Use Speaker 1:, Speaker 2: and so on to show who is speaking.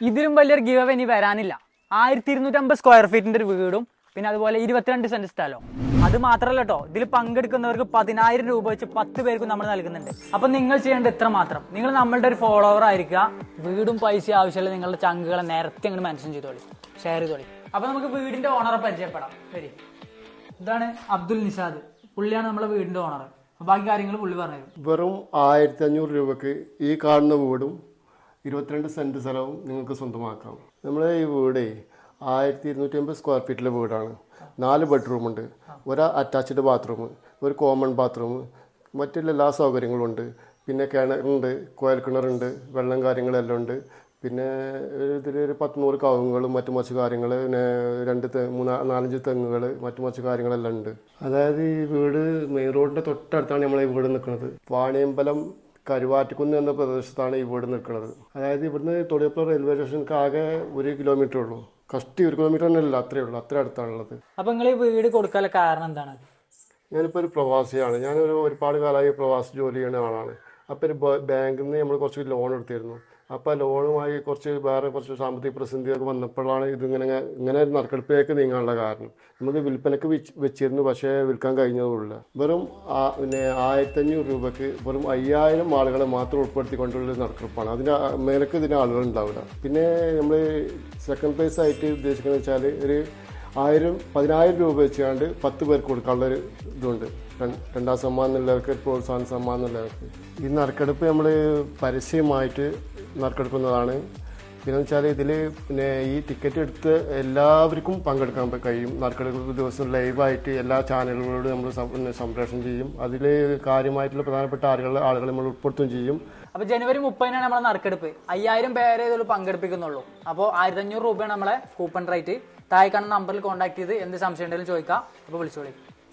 Speaker 1: ഇതിലും വലിയൊരു ഗീവ് ഇനി വരാനില്ല. ആയിരത്തി ഇരുന്നൂറ്റമ്പത് സ്ക്വയർ ഫീറ്റിന്റെ ഒരു വീടും പിന്നെ അതുപോലെ ഇരുപത്തിരണ്ട് സെന്റ് സ്ഥലവും. അത് മാത്രമല്ല കേട്ടോ ഇതിൽ പങ്കെടുക്കുന്നവർക്ക് പതിനായിരം രൂപ വെച്ച് പത്ത് പേർക്ക് നമ്മൾ നൽകുന്നുണ്ട്. അപ്പൊ നിങ്ങൾ ചെയ്യേണ്ടത് ഇത്ര മാത്രം. നിങ്ങൾ നമ്മളുടെ ഒരു ഫോളോവർ ആയിരിക്കുക. വീടും പൈസ ആവശ്യമില്ല നിങ്ങളുടെ ചങ്കുകളെ നേരത്തെ അങ്ങോട്ട് മെൻഷൻ ചെയ്തോളി. ഷെയർ ചെയ്തോളി. അപ്പൊ നമുക്ക് വീടിന്റെ ഓണറെ പരിചയപ്പെടാം. ശരി. ഇതാണ് അബ്ദുൽ നിഷാദ്. പുള്ളിയാണ് നമ്മുടെ വീടിന്റെ ഓണർ ബാക്കി കാര്യങ്ങൾ പുള്ളി പറഞ്ഞു
Speaker 2: വെറും ആയിരത്തി അഞ്ഞൂറ് രൂപക്ക് ഈ കാണുന്ന വീടും ഇരുപത്തിരണ്ട് സെന്റ് സ്ഥലവും നിങ്ങൾക്ക് സ്വന്തമാക്കാം. നമ്മളെ ഈ വീട് ആയിരത്തി ഇരുന്നൂറ്റി അമ്പത് സ്ക്വയർ ഫീറ്റിലെ വീടാണ്. നാല് ബെഡ്റൂമുണ്ട് ഒരു അറ്റാച്ച്ഡ് ബാത്റൂം ഒരു കോമൺ ബാത്റൂം മറ്റുള്ള എല്ലാ സൗകര്യങ്ങളും ഉണ്ട്. പിന്നെ കിണറുണ്ട് കോയൽ കിണറുണ്ട് വെള്ളം കാര്യങ്ങളെല്ലാം ഉണ്ട്. പിന്നെ ഇതിൽ ഒരു പത്ത് നൂറ് കവുങ്ങുകളും മറ്റു മറ്റു കാര്യങ്ങൾ പിന്നെ രണ്ട് തെ മൂന്നാ നാലഞ്ച് തെങ്ങുകൾ മറ്റു മറ്റു കാര്യങ്ങളെല്ലാം ഉണ്ട്. അതായത് ഈ വീട് മെയിൻ റോഡിന്റെ തൊട്ടടുത്താണ് നമ്മൾ ഈ വീട് നിൽക്കുന്നത്. വാണിയമ്പലം കരുവാറ്റക്കുന്ന് എന്ന പ്രദേശത്താണ് ഈ വീട് നിൽക്കുന്നത്. അതായത് ഇവിടുന്ന് തൊടിയപ്പുറ റെയിൽവേ സ്റ്റേഷനിലേക്ക് ആകെ ഒരു കിലോമീറ്റർ ഉള്ളൂ. കഷ്ടി ഒരു കിലോമീറ്റർ തന്നെ അല്ല അത്രേ ഉള്ളൂ. അത്ര അടുത്താണുള്ളത്.
Speaker 1: അപ്പൊ നിങ്ങൾ ഈ വീട് കൊടുക്കാനുള്ള കാരണം എന്താണ്?
Speaker 2: ഞാനിപ്പോൾ ഒരു പ്രവാസിയാണ്. ഞാനൊരു ഒരുപാട് കാലമായി പ്രവാസി ജോലി ചെയ്യുന്ന ആളാണ്. അപ്പോൾ ഒരു ബാങ്കിൽ നിന്ന് നമ്മൾ കുറച്ച് ലോൺ എടുത്തിരുന്നു. അപ്പോൾ ലോണുമായി കുറച്ച് വേറെ കുറച്ച് സാമ്പത്തിക പ്രതിസന്ധിയൊക്കെ വന്നപ്പോഴാണ് ഇതിങ്ങനെ ഇങ്ങനെ ഒരു നറുക്കെടുപ്പിലേക്ക് നീങ്ങാനുള്ള കാരണം. നമുക്ക് വിൽപ്പനക്ക് വെച്ച് വെച്ചിരുന്നു പക്ഷേ വിൽക്കാൻ കഴിഞ്ഞതുമില്ല. വെറും ആ- പിന്നെ ആയിരത്തഞ്ഞൂറ് രൂപയ്ക്ക് വെറും അയ്യായിരം ആളുകളെ മാത്രം ഉൾപ്പെടുത്തിക്കൊണ്ടുള്ള നറുക്കെടുപ്പാണ്. അതിന് മേലക്ക് ഇതിന് ആളുകൾ ഉണ്ടാവില്ല. പിന്നെ നമ്മൾ സെക്കൻഡ് പ്രൈസ് ആയിട്ട് ഉദ്ദേശിക്കുന്നത് വെച്ചാൽ ഒരു ആയിരം പതിനായിരം രൂപ വെച്ചാണ്ട് പത്ത് പേർക്ക് കൊടുക്കാനുള്ള ഒരു ഇതുണ്ട്. രണ്ടാം സമ്മാനം എന്നുള്ളവർക്ക് പ്രോത്സാഹന സമ്മാനം എന്നുള്ളവർക്ക് ഈ നറുക്കെടുപ്പ് നമ്മൾ പരസ്യമായിട്ട് നറുക്കെടുക്കുന്നതാണ്. പിന്നെ വെച്ചാൽ ഇതിൽ പിന്നെ ഈ ടിക്കറ്റ് എടുത്ത് എല്ലാവർക്കും പങ്കെടുക്കാൻ കഴിയും. നറുക്കെടുക്കുന്ന ദിവസം ലൈവായിട്ട് എല്ലാ ചാനലുകളോടും നമ്മൾ സംപ്രേഷണം ചെയ്യും. അതിൽ കാര്യമായിട്ടുള്ള പ്രധാനപ്പെട്ട ആളുകൾ ആളുകളെ നമ്മൾ ഉൾപ്പെടുത്തുകയും ചെയ്യും.
Speaker 1: അപ്പോൾ ജനുവരി മുപ്പതിനാണ് നമ്മളെ നറുക്കെടുപ്പ്. അയ്യായിരം പേരെ ഇതിൽ പങ്കെടുപ്പിക്കുന്നുള്ളൂ. അപ്പോൾ ആയിരത്തി അഞ്ഞൂറ് രൂപയാണ് നമ്മളെ കൂപ്പൺ റേറ്റ്. താഴെ കാണുന്ന നമ്പറിൽ കോൺടാക്ട് ചെയ്ത് എന്ത് സംശയം ഉണ്ടെങ്കിലും ചോദിക്കാം. അപ്പോൾ വിളിച്ചോളി.